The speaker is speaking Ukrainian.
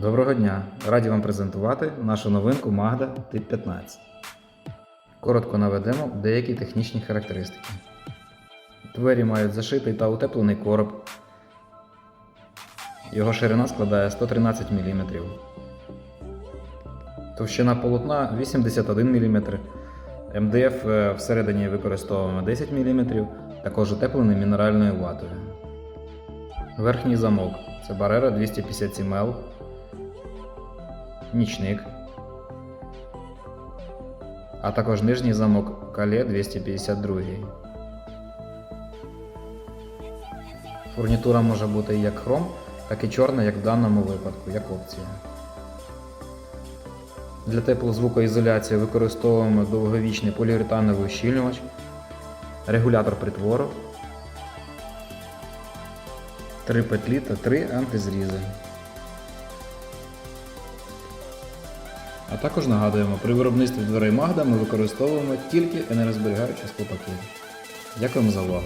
Доброго дня! Раді вам презентувати нашу новинку Magda Тип 15. Коротко наведемо деякі технічні характеристики. Двері мають зашитий та утеплений короб. Його ширина складає 113 мм. Товщина полотна 81 мм. МДФ всередині використовуємо 10 мм, також утеплений мінеральною ватою. Верхній замок це Barrera 257 L, нічник, а також нижній замок Кале 252. Фурнітура може бути як хром, так і чорна, як в даному випадку, як опція. Для теплозвукоізоляції використовуємо довговічний поліуретановий ущільнювач, регулятор притвору, три петлі та три антизрізи. А також нагадуємо, при виробництві дверей Магда ми використовуємо тільки енергозберігаючі склопакети. Дякуємо за увагу!